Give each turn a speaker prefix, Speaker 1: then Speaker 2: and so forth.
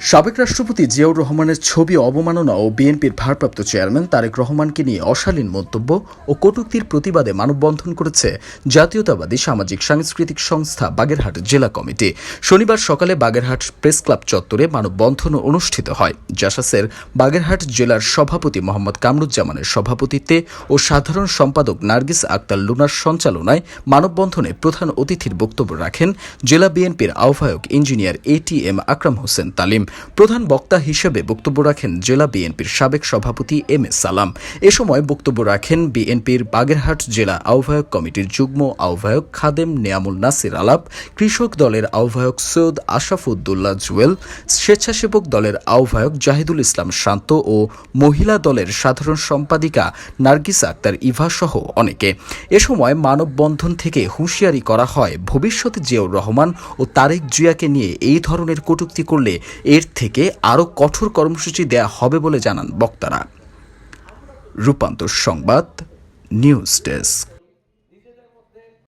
Speaker 1: সাবেক রাষ্ট্রপতি জিয়াউর রহমানের ছবি অবমাননা ও বিএনপির ভারপ্রাপ্ত চেয়ারম্যান তারেক রহমানকে নিয়ে অশালীন মন্তব্য ও কটূক্তির প্রতিবাদে মানববন্ধন করেছে জাতীয়তাবাদী সামাজিক সাংস্কৃতিক সংস্থা বাগেরহাট জেলা কমিটি। শনিবার সকালে বাগেরহাট প্রেস ক্লাব চত্বরে মানববন্ধন অনুষ্ঠিত হয়। জাসাসের বাগেরহাট জেলার সভাপতি মোহাম্মদ কামরুজ্জামানের সভাপতিত্বে ও সাধারণ সম্পাদক নার্গিস আক্তার লুনার সঞ্চালনায় মানববন্ধনে প্রধান অতিথির বক্তব্য রাখেন জেলা বিএনপির আহ্বায়ক engineer A T M Akram Hossain Talim. প্রধান বক্তা হিসেবে বক্তব্য রাখেন জেলা বিএনপির সাবেক সভাপতি এম এস সালাম। এ সময় বক্তব্য রাখেন বিএনপির বাগেরহাট জেলা আহ্বায়ক কমিটির যুগ্ম আহ্বায়ক খাদেম নিয়ামুল নাসির আলাপ, কৃষক দলের আহ্বায়ক সৈয়দ আশরাফুদ্দুল্লাহ জুয়েল, স্বেচ্ছাসেবক দলের আহ্বায়ক জাহিদুল ইসলাম শান্ত ও মহিলা দলের সাধারণ সম্পাদিকা নার্গিস আক্তার ইভা সহ অনেকে। এ সময় মানববন্ধন থেকে হুঁশিয়ারি করা হয় ভবিষ্যতে জিয়াউর রহমান ও তারেক জিয়াকে নিয়ে এই ধরনের কটূক্তি করলে এর থেকে আরও কঠোর কর্মসূচি দেয়া হবে বলে জানান বক্তারা। রূপান্তর সংবাদ নিউজ ডেস্ক।